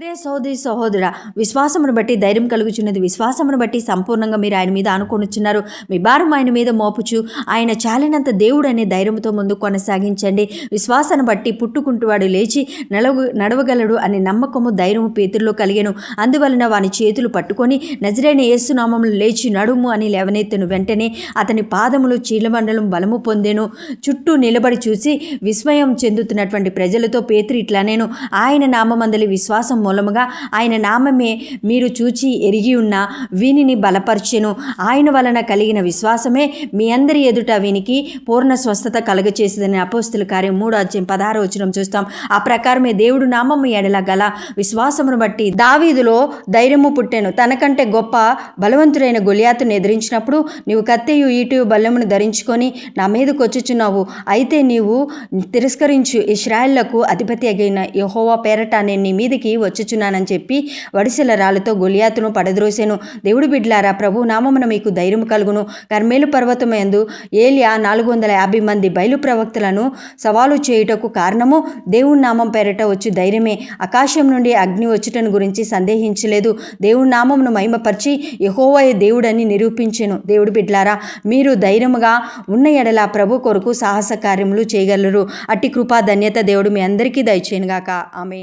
ప్రియ సోదరి సహోదర విశ్వాసమును బట్టి ధైర్యం కలుగుచున్నది. విశ్వాసమును బట్టి సంపూర్ణంగా మీరు ఆయన మీద అనుకొనుచున్నారు మీ భారం ఆయన మీద మోపుచు ఆయన చాలినంత దేవుడు అనే ధైర్యంతో ముందు కొనసాగించండి. విశ్వాసాన్ని బట్టి పుట్టుకుంటువాడు లేచి నడవ నడవగలడు అనే నమ్మకము ధైర్యము పేతుల్లో కలిగెను. అందువలన వాని చేతులు పట్టుకొని నజరైన యేసునామములు లేచి నడుము అని లేవనెత్తెను. వెంటనే అతని పాదములు చీలమండలం బలము పొందెను. చుట్టూ నిలబడి చూసి విస్మయం చెందుతున్నటువంటి ప్రజలతో పేతురు ఇట్లా నేను ఆయన నామమందలి విశ్వాసం మూలముగా ఆయన నామమే మీరు చూచి ఎరిగి ఉన్న వీనిని బలపరచెను. ఆయన వలన కలిగిన విశ్వాసమే మీ అందరి ఎదుట వీనికి పూర్ణ స్వస్థత కలగచేసిందని అపోస్తుల కార్యం మూడు అధ్యయం పదహారు వచనం చూస్తాం. ఆ ప్రకారమే దేవుడు నామము ఎడల గల విశ్వాసమును బట్టి దావీదులో ధైర్యము పుట్టెను. తనకంటే గొప్ప బలవంతుడైన గొలియాతును ఎదిరించినప్పుడు నీవు కత్తెయు ఈటు బల్లమును ధరించుకొని నా మీదకు వచ్చుచున్నావు. అయితే నీవు తిరస్కరించు ఇస్రాయిళ్ళకు అధిపతి అగిన యహోవా పేరట నేను నీ వచ్చి వచ్చుచున్నానని చెప్పి వడిసెల రాళ్ళతో గొలియాతును పడద్రోసెను. దేవుడు బిడ్లారా ప్రభు నామమున మీకు ధైర్యం కలుగును. కర్మేలు పర్వతమందు ఏలియా నాలుగు వందల యాభై మంది బయలు ప్రవక్తలను సవాలు చేయుటకు కారణము దేవుని నామం పేరట వచ్చు ధైర్యమే. ఆకాశం నుండి అగ్ని వచ్చుటను గురించి సందేహించలేదు. దేవుని నామమును మహిమపరిచి యహోవయ దేవుడని నిరూపించెను. దేవుడు బిడ్లారా మీరు ధైర్యముగా ఉన్న ఎడల ప్రభు కొరకు సాహస కార్యములు చేయగలరు. అట్టి కృపా ధన్యత దేవుడు మీ అందరికీ దయచేయనుగాక. ఆమె